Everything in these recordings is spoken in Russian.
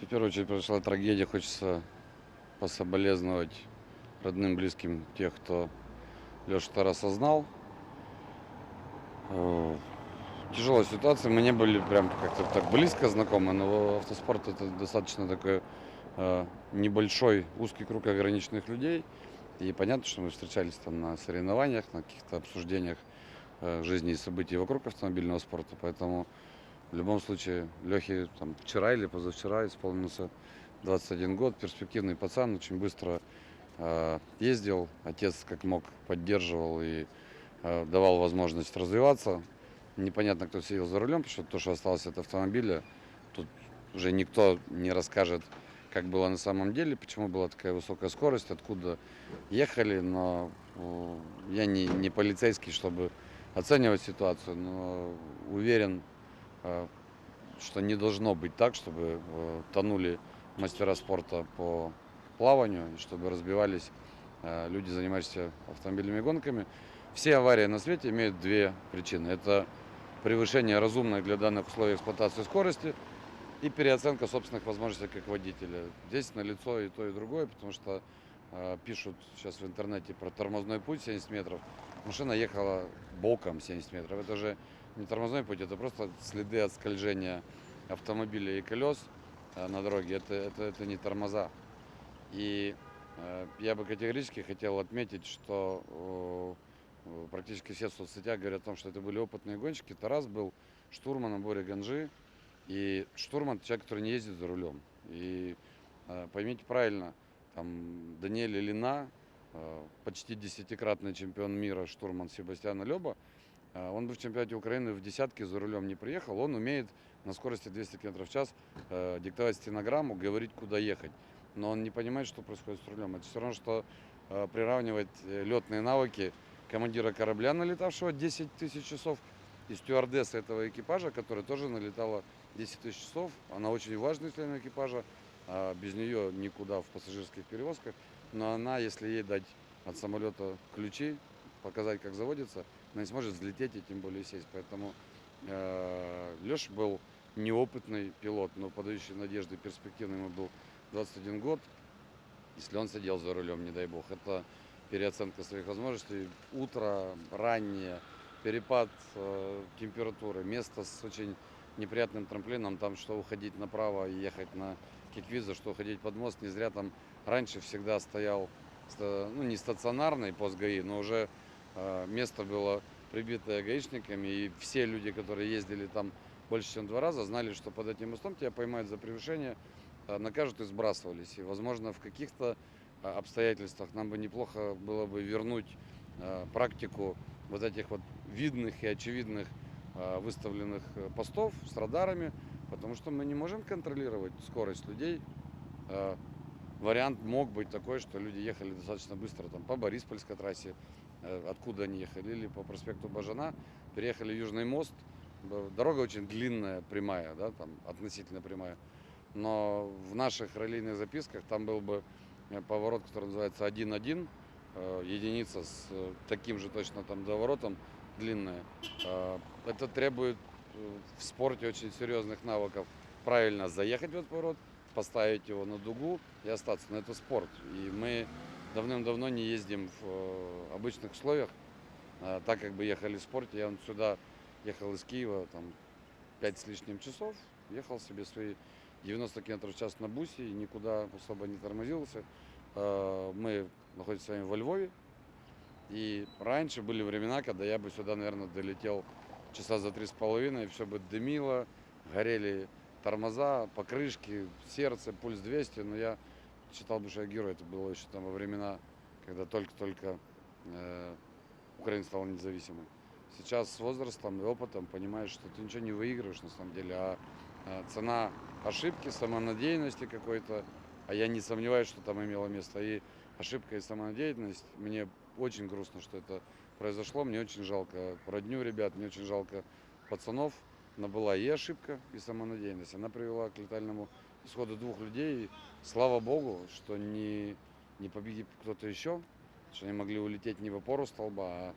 В первую очередь произошла трагедия. Хочется пособолезновать родным, близким тех, кто Лешу Тарас осознал. Э, Тяжелая ситуация. Мы не были прям как-то так близко знакомы, но автоспорт это достаточно такой э, небольшой узкий круг ограниченных людей. И понятно, что мы встречались там на соревнованиях, на каких-то обсуждениях э, жизни и событий вокруг автомобильного спорта. Поэтому в любом случае Лехе там вчера или позавчера исполнился 21 год, перспективный пацан, очень быстро э, ездил, отец как мог поддерживал и э, давал возможность развиваться. Непонятно, кто сидел за рулем, потому что то, что осталось от автомобиля, тут уже никто не расскажет, как было на самом деле, почему была такая высокая скорость, откуда ехали, но э, я не, не полицейский, чтобы оценивать ситуацию, но уверен, что не должно быть так, чтобы э, тонули мастера спорта по плаванию, чтобы разбивались э, люди, занимающиеся автомобильными гонками. Все аварии на свете имеют две причины. Это превышение разумной для данных условий эксплуатации скорости и переоценка собственных возможностей как водителя. Здесь налицо и то, и другое, потому что э, пишут сейчас в интернете про тормозной путь 70 метров. Машина ехала боком 70 метров. Это же не тормозной путь, это просто следы от скольжения автомобиля и колес э, на дороге. Это, это, это не тормоза. И э, я бы категорически хотел отметить, что э, практически все в соцсетях говорят о том, что это были опытные гонщики. Тарас был штурманом Бори Ганжи. И штурман человек, который не ездит за рулем. И э, поймите правильно, там Даниэль Ильина, э, почти десятикратный чемпион мира штурман Себастьяна Леба, э, он в чемпионате Украины в десятке за рулем не приехал. Он умеет на скорости 200 км в час э, диктовать стенограмму, говорить, куда ехать. Но он не понимает, что происходит с рулем. Это все равно, что приравнивать летные навыки командира корабля, налетавшего 10 тысяч часов, и стюардесса этого экипажа, которая тоже налетала 10 тысяч часов. Она очень важный член экипажа. а Без нее никуда в пассажирских перевозках. Но она, если ей дать от самолета ключи, показать, как заводится, она не сможет взлететь и тем более сесть. Поэтому э, Леша был неопытный пилот, но подающий надежды, перспективный ему был 21 год. Если он сидел за рулем, не дай бог, это переоценка своих возможностей. Утро, раннее, перепад э, температуры, место с очень неприятным трамплином, там что уходить направо и ехать на киквизу, что уходить под мост. Не зря там раньше всегда стоял, ну не стационарный пост ГАИ, но уже э, место было прибитое гаишниками, и все люди, которые ездили там больше, чем два раза, знали, что под этим мостом тебя поймают за превышение, э, накажут и сбрасывались. И, возможно, в каких-то э, обстоятельствах нам бы неплохо было бы вернуть практику вот этих вот видных и очевидных выставленных э, постов с радарами, потому что мы не можем контролировать скорость людей. Э, Вариант мог быть такой, что люди ехали достаточно быстро там, по Бориспольской трассе, э, откуда они ехали, или по проспекту Бажана, переехали Южный мост. Дорога очень длинная, прямая, да, там, относительно прямая. Но в наших раллийных записках там был бы э, поворот, который называется 1-1, э, единица с э, таким же точно там доворотом, длинная. Э, Это требует э, в спорте очень серьезных навыков правильно заехать в этот поворот, поставить его на дугу и остаться. Но это спорт. И мы давным-давно не ездим в э, обычных условиях, э, так как бы ехали в спорте. Я вот сюда ехал из Киева, там, 5 с лишним часов, ехал себе свои 90 км в час на бусе и никуда особо не тормозился. Э, Мы находимся с вами во Львове, и раньше были времена, когда я бы сюда, наверное, долетел часа за три с половиной, все бы дымило, горели тормоза, покрышки, сердце, пульс 200, но я считал бы, что я герой. Это было еще там во времена, когда только-только э, Украина стала независимой. Сейчас с возрастом и опытом понимаешь, что ты ничего не выигрываешь на самом деле, а, э, цена ошибки, самонадеянности какой-то, а я не сомневаюсь, что там имело место. И ошибка и самонадеянность, мне очень грустно, что это произошло, мне очень жалко родню ребят, мне очень жалко пацанов, но была и ошибка, и самонадеянность. Она привела к летальному исходу двух людей. И слава богу, что не, не погиб кто-то еще, что они могли улететь не в опору столба, а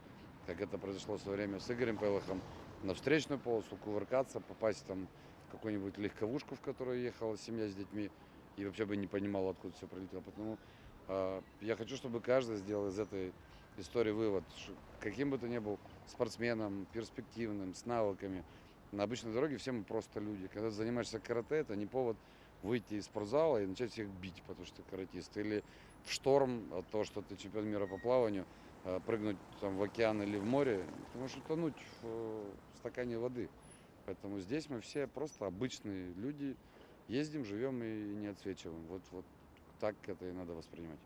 как это произошло в свое время с Игорем Пелохом, на встречную полосу, кувыркаться, попасть там в какую-нибудь легковушку, в которой ехала семья с детьми, и вообще бы не понимала, откуда все прилетело. Поэтому я хочу, чтобы каждый сделал из этой истории вывод, каким бы ты ни был спортсменом, перспективным, с навыками, на обычной дороге все мы просто люди. Когда ты занимаешься карате, это не повод выйти из спортзала и начать всех бить, потому что ты каратист. Или в шторм того, что ты чемпион мира по плаванию, э, прыгнуть там в океан или в море, ты можешь утонуть в стакане воды. Поэтому здесь мы все просто обычные люди, ездим, живем и не отсвечиваем. Вот, вот так это и надо воспринимать.